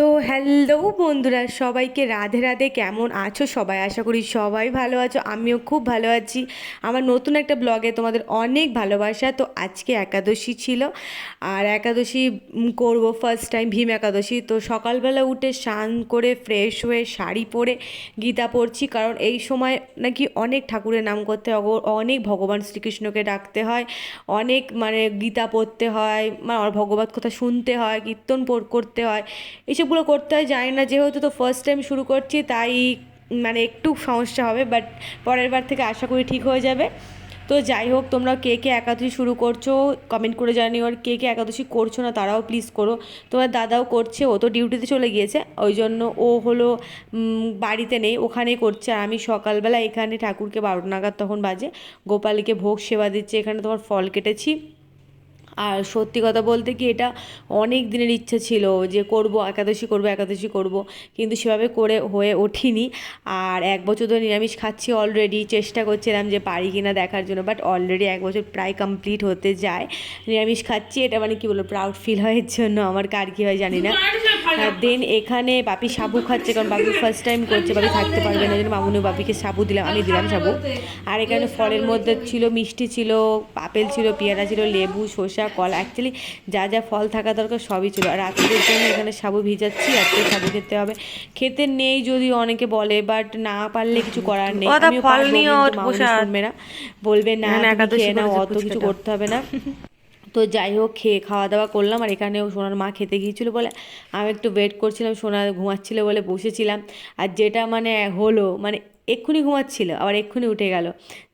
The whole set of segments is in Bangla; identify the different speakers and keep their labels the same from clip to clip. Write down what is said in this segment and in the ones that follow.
Speaker 1: তো হ্যালো বন্ধুরা, সবাইকে রাধে রাধে। কেমন আছো সবাই? আশা করি সবাই ভালো আছো, আমিও খুব ভালো আছি। আমার নতুন একটা ব্লগে তোমাদের অনেক ভালোবাসা। তো আজকে একাদশী ছিল, আর একাদশী করব ফার্স্ট টাইম ভীম একাদশী। তো সকালবেলা উঠে স্নান করে ফ্রেশ হয়ে শাড়ি পরে গীতা পড়ছি, কারণ এই সময় নাকি অনেক ঠাকুরের নাম করতে হয় অনেক ভগবান শ্রীকৃষ্ণকে ডাকতে হয়, অনেক মানে গীতা পড়তে হয় মানে ভগবত কথা শুনতে হয়, কীর্তন করতে হয়। এইসবগুলো করতে হয়, জানি না, যেহেতু তো ফার্স্ট টাইম শুরু করছি, তাই মানে একটু সমস্যা হবে বাট পরের বার থেকে আশা করি ঠিক হয়ে যাবে। তো যাই হোক, তোমরা কে কে একাদশী শুরু করছ কমেন্ট করে জানিও, আর কে কে একাদশী করছ না, তারাও প্লিজ করো। তোমার দাদাও করছে, ও তো ডিউটিতে চলে গিয়েছে, ওই জন্য ও হলো বাড়িতে নেই, ওখানেই করছে। আর আমি সকালবেলা এখানে ঠাকুরকে বারোটা নাগাদ তখন বাজে, গোপালীকে ভোগ সেবা দিচ্ছে, এখানে তোমার ফল কেটেছি। আর সত্যি কথা বলতে কি এটা অনেক দিনের ইচ্ছে ছিল যে করব, একাদশী করব একাদশী করব। কিন্তু সেভাবে করে হয়ে ওঠিনি। আর এক বছর ধরে নিরামিষ খাচ্ছি অলরেডি চেষ্টা করছিলাম যে পারি কিনা দেখার জন্য। বাট অলরেডি এক বছর প্রায় কমপ্লিট হতে যায়। নিরামিষ খাচ্ছি, এটা মানে কি বলব প্রাউড ফিল এর জন্য। আমার কার কী হয় জানি না। দেন এখানে বাপি সাবু খাচ্ছে, কারণ বাপি ফার্স্ট টাইম করছে বাপি থাকতে পারবে না। জন্য মামুনি বাপিকে সাবু দিলাম, আমি দিলাম সাবু। আর এখানে ফলের মধ্যে ছিল, মিষ্টি ছিল, আপেল ছিল, পেয়ারা ছিল, লেবু, শসা কলা। অ্যাকচুয়ালি যা যা ফল থাকা দরকার সবই ছিল। আর রাত্রের জন্য এখানে সাবু ভিজাচ্ছি রাত্রে সাবু খেতে হবে। খেতে নেই যদি অনেকে বলে বাট না পারলে কিছু করার নেই।
Speaker 2: ফল নিয়ে।
Speaker 1: শুনবে না। বলবে না খেয়ে নাও অত কিছু করতে হবে না। তো যাই হোক খেয়ে খাওয়া দাওয়া করলাম। আর এখানেও সোনার মা খেতে গিয়েছিল বলে আমি একটু ওয়েট করছিলাম সোনা ঘুমাচ্ছিল বলে বসেছিলাম। আর যেটা মানে হলো মানে এক্ষুনি ঘুমাচ্ছিল আবার এক্ষুনি উঠে গেল।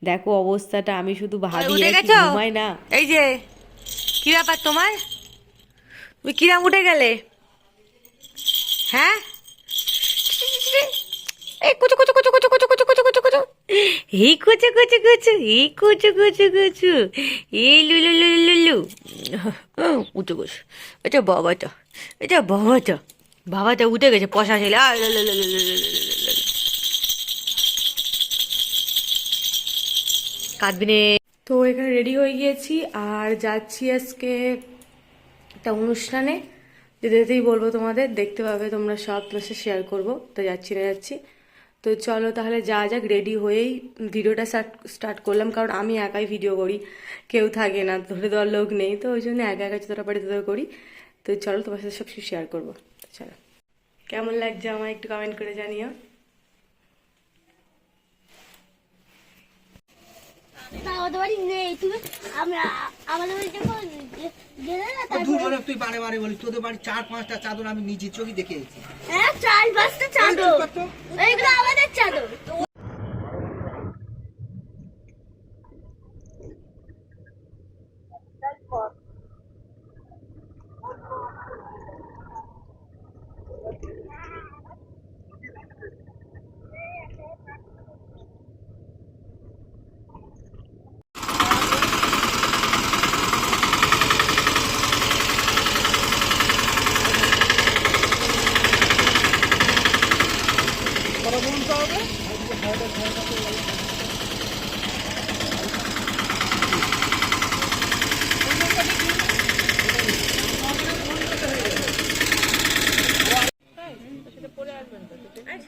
Speaker 1: দেখো অবস্থাটা আমি শুধু ভাবি? ঘুমায় না।
Speaker 2: এই যে কি ব্যাপার তোমার তুমি কিরাম উঠে গেলে হ্যাঁ উঠে গেছে এটা উঠে গেছে পশা ছেলে। কাঁদবি
Speaker 1: তো এখানে রেডি হয়ে গিয়েছি, আর যাচ্ছি আজকে একটা অনুষ্ঠানে। যেতে যেতেই বলব তোমাদের, দেখতে পাবে তোমরা সব তোমার সাথে শেয়ার করব, তো যাচ্ছি না যাচ্ছি। তো চলো তাহলে যা যাক রেডি হয়েই ভিডিওটা স্টার্ট করলাম, কারণ আমি একাই ভিডিও করি, কেউ থাকে না, ধরে দেওয়ার লোক নেই, তো ওই জন্য একা একা যতটা পারি ততটা করি। তো চলো তোমার সাথে সব কিছু শেয়ার করব চলো। কেমন লাগছে আমার একটু কমেন্ট করে জানিও।
Speaker 3: তা আমাদের বাড়ি নেই। তুমি আমরা আমাদের বাড়িতে গেলে না
Speaker 4: তুই বারে বারে বলিস তোদের বাড়ি চার পাঁচটা চাদর আমি নিজে চোখে দেখে এসেছি
Speaker 3: হ্যাঁ চার পাঁচটা চাদর। এইগুলো আমাদের চাদর।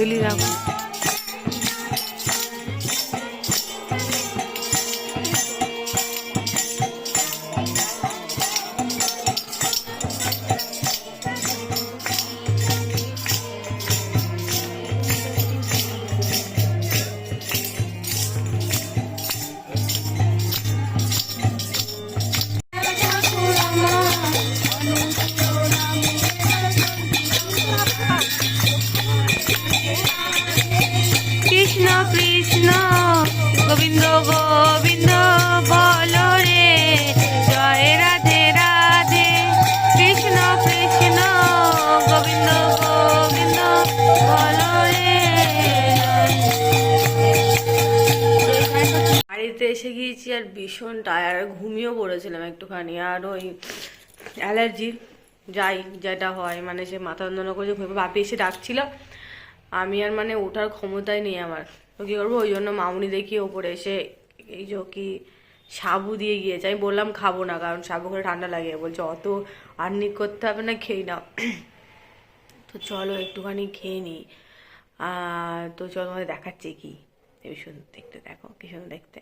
Speaker 2: Estoy. কৃষ্ণ কৃষ্ণ, গোবিন্দ গোবিন্দ, বল রে। জয় রাধে রাধে। কৃষ্ণ কৃষ্ণ, গোবিন্দ গোবিন্দ, বল রে। বাড়িতে এসে গিয়েছি আর ভীষণ টায়ার ঘুমিয়েও পড়েছিলাম একটুখানি। আর ওই অ্যালার্জি যাই, যেটা হয় মানে সে মাথা যন্ত্রণা করেছে ঘুমিয়ে বাপি এসে ডাকছিল। আমি আর মানে ওঠার ক্ষমতাই নেই আমার। তো কী করব? ওই জন্য মামুনি দেখি ওপরে এসে এই যে কি সাবু দিয়ে গিয়েছে। আমি বললাম খাব না, কারণ সাবু করে ঠান্ডা লাগে। বলছে, অত আর্নিক করতে হবে না, খেয়ে নাও। তো চলো, একটুখানি খেয়ে নিই। তো চলো, তোমাদের দেখাচ্ছে কি। সুন্দর দেখতে দেখো সুন্দর দেখতে।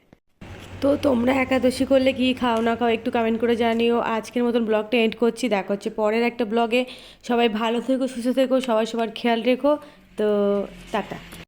Speaker 2: তো তোমরা একাদশী করলে কি খাও না খাও একটু কমেন্ট করে জানিও। আজকের মতন ব্লগটা এন্ড করছি। দেখা হচ্ছে পরের একটা ব্লগে সবাই ভালো থেকো, সুস্থ থেকো, সবাই সবার খেয়াল রেখো। তো টাটা